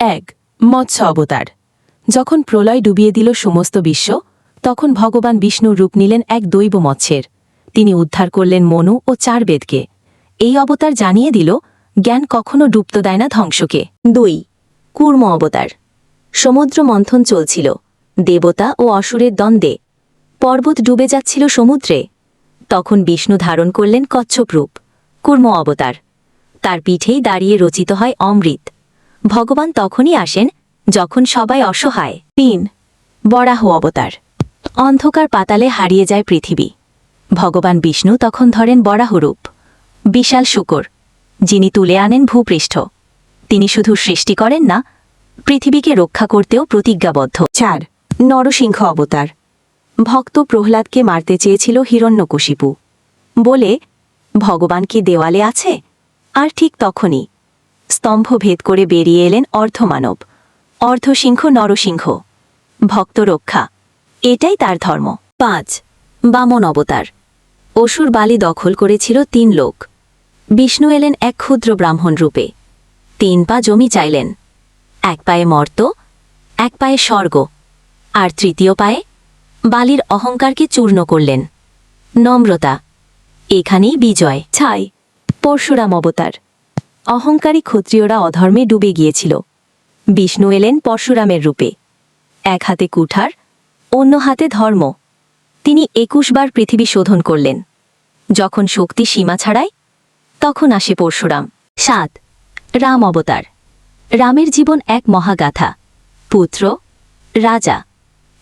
এক, মৎস্য অবতার। যখন প্রলয় ডুবিয়ে দিল সমস্ত বিশ্ব, তখন ভগবান বিষ্ণু রূপ নিলেন এক দৈব মৎস্যের। তিনি উদ্ধার করলেন মনু ও চার বেদকে। এই অবতার জানিয়ে দিল, জ্ঞান কখনো ডুবতে দেয় না ধ্বংসকে। দুই, কূর্ম অবতার। সমুদ্র মন্থন চলছিল। দেবতা ও অসুরের দ্বন্দ্বে। পর্বত ডুবে যাচ্ছিল সমুদ্রে। তখন বিষ্ণু ধারণ করলেন কচ্ছপ রূপ, কূর্ম অবতার। তার পিঠেই দাঁড়িয়ে রচিত হয় অমৃত। ভগবান তখনই আসেন যখন সবাই অসহায়। তিন, বরাহ অবতার। অন্ধকার পাতালে হারিয়ে যায় পৃথিবী। ভগবান বিষ্ণু তখন ধরেন বরাহরূপ বিশাল শুকর, যিনি তুলে আনেন ভূপৃষ্ঠ। তিনি শুধু সৃষ্টি করেন না, পৃথিবীকে রক্ষা করতেও প্রতিজ্ঞাবদ্ধ। চার, নরসিংহ অবতার। ভক্ত প্রহ্লাদকে মারতে চেয়েছিল হিরণ্যকশিপু। বলে, ভগবান কি দেওয়ালে আছে? আর ঠিক তখনই স্তম্ভ ভেদ করে বেরিয়ে এলেন অর্ধমানব, অর্ধসিংহ, নরসিংহ। ভক্ত রক্ষা এটাই তার ধর্ম। পাঁচ, বামন অবতার। অসুর বালি দখল করেছিল তিন লোক। বিষ্ণু এলেন এক ক্ষুদ্র ব্রাহ্মণ রূপে। তিন পা জমি চাইলেন। এক পায়ে মর্ত, এক পায়ে স্বর্গ। আর তৃতীয় পায়ে বালির অহংকারকে চূর্ণ করলেন। নম্রতা, এখানেই বিজয়। ছাই পরশুরাম অবতার। অহংকারী ক্ষত্রিয়রা অধর্মে ডুবে গিয়েছিল। বিষ্ণু এলেন পরশুরামের রূপে। এক হাতে কুঠার, অন্য হাতে ধর্ম। তিনি একুশবার পৃথিবী শোধন করলেন। যখন শক্তি সীমা ছাড়ায়, তখন আসে পরশুরাম। সাত, রাম অবতার। রামের জীবন এক মহাগাথা। পুত্র, রাজা,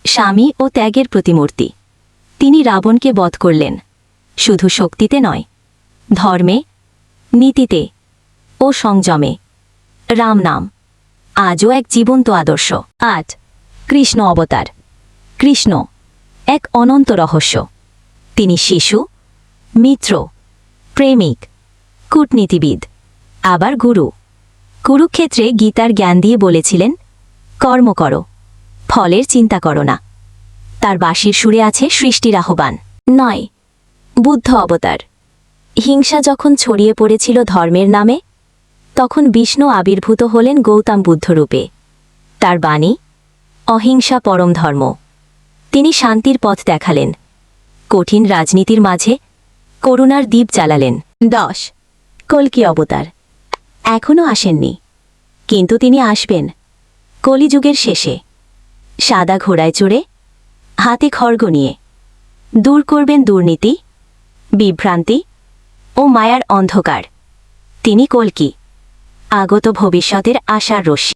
স্বামী ও ত্যাগের প্রতিমূর্তি। তিনি রাবণকে বধ করলেন। শুধু শক্তিতে নয়, ধর্মে, নীতিতে ও সংযমে। রাম নাম। আজও এক জীবন্ত আদর্শ। আট কৃষ্ণ অবতার। কৃষ্ণ এক অনন্ত রহস্য। তিনি শিশু, মিত্র, প্রেমিক, কূটনীতিবিদ, আবার গুরু। কুরুক্ষেত্রে গীতার জ্ঞান দিয়ে বলেছিলেন, কর্ম করো, ফলের চিন্তা করো না। তার বাঁশির সুরে আছে সৃষ্টির আহ্বান নয়, বুদ্ধ অবতার। হিংসা যখন ছড়িয়ে পড়েছিল ধর্মের নামে তখন বিষ্ণু আবির্ভূত হলেন গৌতম বুদ্ধরূপে। তার বাণী, অহিংসা পরম ধর্ম। তিনি শান্তির পথ দেখালেন। কঠিন রাজনীতির মাঝে করুণার দ্বীপ জ্বালালেন। দশ, কল্কি অবতার। এখনও আসেননি। কিন্তু তিনি আসবেন। কলিযুগের শেষে। সাদা ঘোড়ায় চড়ে, হাতে খড়গ নিয়ে। দূর করবেন দুর্নীতি, বিভ্রান্তি ও মায়ার অন্ধকার। তিনি কল্কি। আগত ভবিষ্যতের আশার রশ্মি।